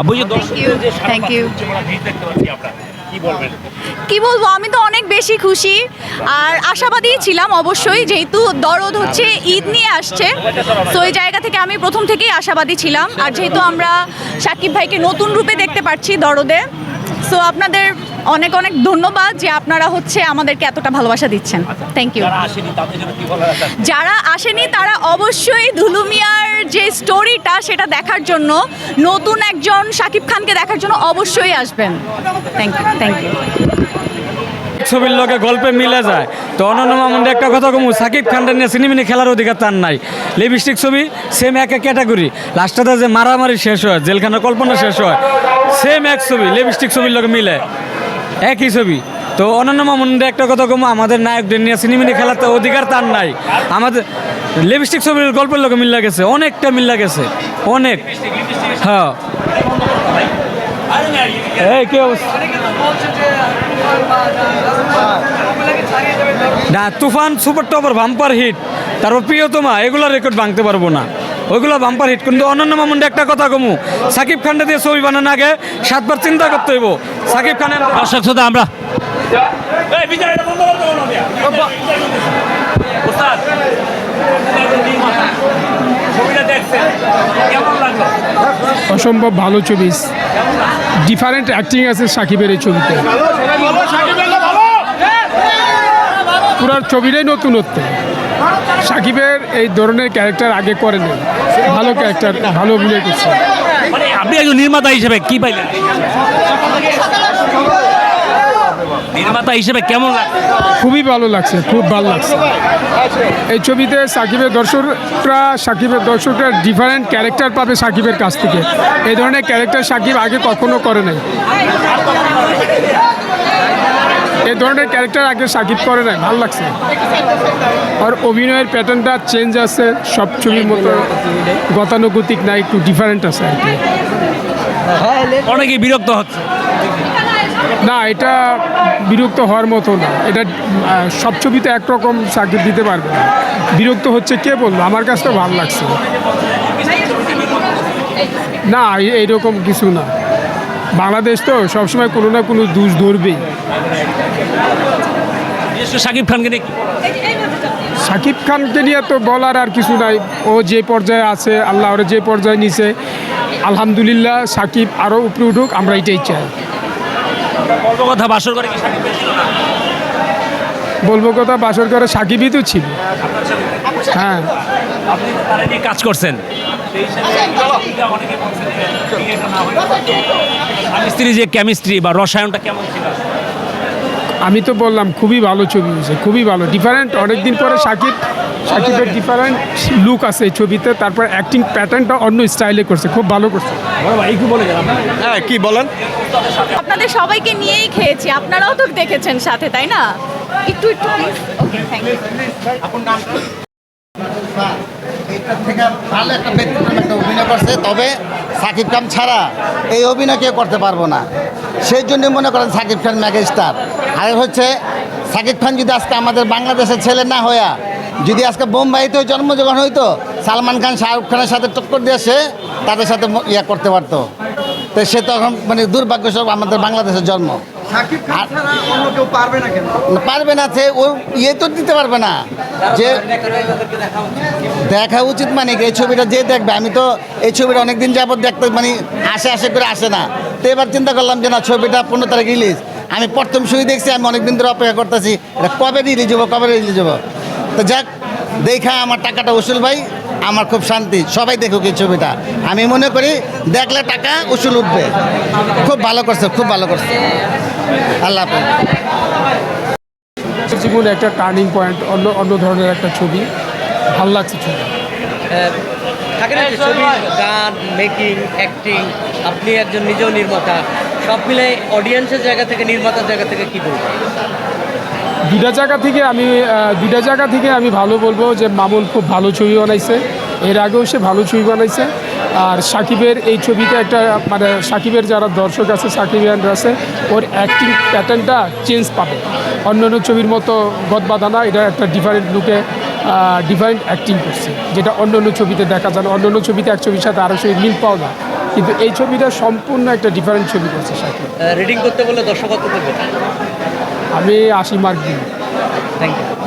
আপু ইউ কি বলব আমি তো অনেক বেশি খুশি আর আশাবাদী ছিলাম অবশ্যই যেহেতু দরদ হচ্ছে ঈদ নিয়ে আসছে। তো এই জায়গা থেকে আমি প্রথম থেকেই আশাবাদী ছিলাম। আর যেহেতু আমরা সাকিব ভাইকে নতুন রূপে দেখতে পাচ্ছি দরদে সো আপনাদের অনেক অনেক ধন্যবাদ যে আপনারা হচ্ছে আমাদেরকে এতটা ভালোবাসা দিচ্ছেন। থ্যাংক ইউ যারা আসেনি তারা অবশ্যই ধুলুমিয়ার যে স্টোরিটা সেটা দেখার জন্য নতুন একজন সাকিব খানকে দেখার জন্য অবশ্যই আসবেন। থ্যাংক ইউ থ্যাংক ইউ ছবির লোকে গল্পে মিলে যায়। তো অনন্য মামুন্ডে একটা কথা কমু সাকিব খানটা নিয়ে সিনেমিনি খেলার অধিকার তার নাই। লিপস্টিক ছবি সেম এক ক্যাটাগরি লাস্টটাতে যে মারামারি শেষ হয় জেলখানার কল্পনা শেষ হয় সেম এক ছবি লিপস্টিক ছবির লোকে মিলে। একই ছবি। তো অনন্য মামুন্ডে একটা কথা কমু, আমাদের নায়কদের নিয়ে সিনেমিনি খেলার তো অধিকার তার নাই। আমাদের লিপস্টিক ছবির গল্পের লোকে মিল্লা গেছে অনেকটা মিল্লা গেছে অনেক। হ্যাঁ। এই, কি অবস্থা? না, Toofan super duper bumper hit, তারপর প্রিয়তমা, এগুলো রেকর্ড ভাঙতে পারব না। ওইগুলো বাম্পার হিট কিন্তু অনন্য মামুন্ডে একটা কথা কমু। সাকিব খানটা দিয়ে ছবি বানানোর আগে সাতবার চিন্তা করতে হইব। সাকিব খানের দর্শক শ্রোতা আমরা এই বিচার এটা বন্ধ করতে বলো মিয়া। ওস্তাদ, নির্মাতা, ছবিটা দেখছেন কেমন লাগল? অসম্ভব ভালো ছবি। ডিফারেন্ট অ্যাক্টিং আছে সাকিবের এই ছবিতে। পুরো ছবিটাই নতুনত্ব। সাকিবের এই ধরনের ক্যারেক্টার আগে করেনি। ভালো ক্যারেক্টার ভালো অভিনয় করছে। মানে আপনি একজন নির্মাতা হিসেবে কি পাইলেন? নির্মাতা হিসেবে কেমন খুবই ভালো লাগছে খুব ভালো লাগছে। এই ছবিতে সাকিবের দর্শকরা সাকিবের দর্শকরা ডিফারেন্ট ক্যারেক্টার পাবে সাকিবের কাছ থেকে। এই ধরনের ক্যারেক্টার সাকিব আগে কখনো করে নাই। এই ধরনের ক্যারেক্টার আগে সাকিব করে নাই ভালো লাগছে। আর অভিনয়ের প্যাটার্নটা চেঞ্জ আছে সব ছবির মতো গতানুগতিক না একটু ডিফারেন্ট আছে আর কি। অনেকেই বিরক্ত হচ্ছে। না এটা বিরক্ত হওয়ার মতো না। এটা সব ছবিতে একরকম সাকিব দিতে পারবে না। বিরক্ত হচ্ছে কে বলল? আমার কাছে তো ভালো লাগছে। না এইরকম কিছু না। বাংলাদেশ তো সবসময় কোনো না কোনো দুষ ধরবেই। শাকিব খানকে নিয়ে? সাকিব খানকে নিয়ে তো বলার আর কিছু নাই। ও যে পর্যায়ে আছে আল্লাহ ওরা যে পর্যায়ে নিছে আলহামদুলিল্লাহ সাকিব আরও উপরে উঠুক আমরা এটাই চাই। কথা বাসর করে? বলব কথা বাসর করে সাকিবই তো ছিল। হ্যাঁ। আপনি তারা নিয়ে কাজ করছেন। অনেকে বলছেন যে কেমিস্ট্রি বা রসায়নটা কেমন ছিল? আমি তো বললাম খুবই ভালো ছবি হয়েছে খুবই ভালো। ডিফারেন্ট অনেকদিন পরে সাকিব সাকিবের ডিফারেন্ট লুক আছে এই ছবিতে তারপর অ্যাক্টিং প্যাটার্নটা অন্য স্টাইলে করছে খুব ভালো করছে। ভাই একটু বলে হ্যাঁ কি বলেন? আপনাদের সবাইকে নিয়েই খেয়েছি আপনারাও তো দেখেছেন সাথে তাই না? একটু একটু ওকে থ্যাংক ইউ ভালো একটা অভিনয় করছে। তবে সাকিব খান ছাড়া এই অভিনয় কেউ করতে পারব না। সেই জন্য মনে করেন সাকিব খান মেগা স্টার আর হচ্ছে, সাকিব খান যদি আজকে আমাদের বাংলাদেশের ছেলে না হইয়া, যদি আজকে বোম্বাইতে জন্মগ্রহণ হইতো, সালমান খান, শাহরুখ খানের সাথে টক্কর দিয়ে সে তাদের সাথে ইয়া করতে পারতো। তো সে তখন মানে দুর্ভাগ্যস্বরূপ আমাদের বাংলাদেশের জন্ম। পারবে না সে ও ইয়ে তো দিতে পারবে না। যে দেখা উচিত মানে এই ছবিটা যে দেখবে আমি তো এই ছবিটা অনেকদিন যাবত দেখতে মানে আসে আসে করে আসে না। তো এবার চিন্তা করলাম যে না ছবিটা পনেরো তারিখ রিলিজ আমি প্রথম ছবি দেখছি আমি অনেকদিন ধরে অপেক্ষা করতেছি এটা কবে রিলিজ হব কবে রিলিজ হব? তো যাক দেখা আমার টাকাটা উসুল ভাই আমার খুব শান্তি সবাই দেখুক এই ছবিটা। আমি মনে করি দেখলে টাকা উসুল উঠবে। খুব ভালো করছে খুব ভালো করছে। আল্লাহ হাফেজ। জীবনে একটা টার্নিং পয়েন্ট অন্য অন্য ধরনের একটা ছবি ভালো লাগছে ছবি? থাকে না ছবি গান মেকিং অ্যাক্টিং আপনি একজন নিজেও নির্মাতা সব মিলে অডিয়েন্সের জায়গা থেকে নির্মাতার জায়গা থেকে কি বলবেন? দুটা জায়গা থেকে আমি দুটা জায়গা থেকে আমি ভালো বলব যে মামুন খুব ভালো ছবি বানাইছে। এর আগেও সে ভালো ছবি বানাইছে। আর সাকিবের এই ছবিতে একটা মানে সাকিবের যারা দর্শক আছে সাকিব সাকিবিয়ানরা আছে ওর অ্যাক্টিং প্যাটার্নটা চেঞ্জ পাবে। অন্য অন্য ছবির মতো গদবাদানা এটা একটা ডিফারেন্ট লুকে ডিফারেন্ট অ্যাক্টিং করছে যেটা অন্য অন্য ছবিতে দেখা যায় না। অন্য অন্য ছবিতে এক ছবির সাথে আরও ছবি মিল পাওয়া যায়। কিন্তু এই ছবিটা সম্পূর্ণ একটা ডিফারেন্ট ছবি করছে শাকিব রিডিং করতে বললে করবে। আমি আশি মার্ক দিই। Thank you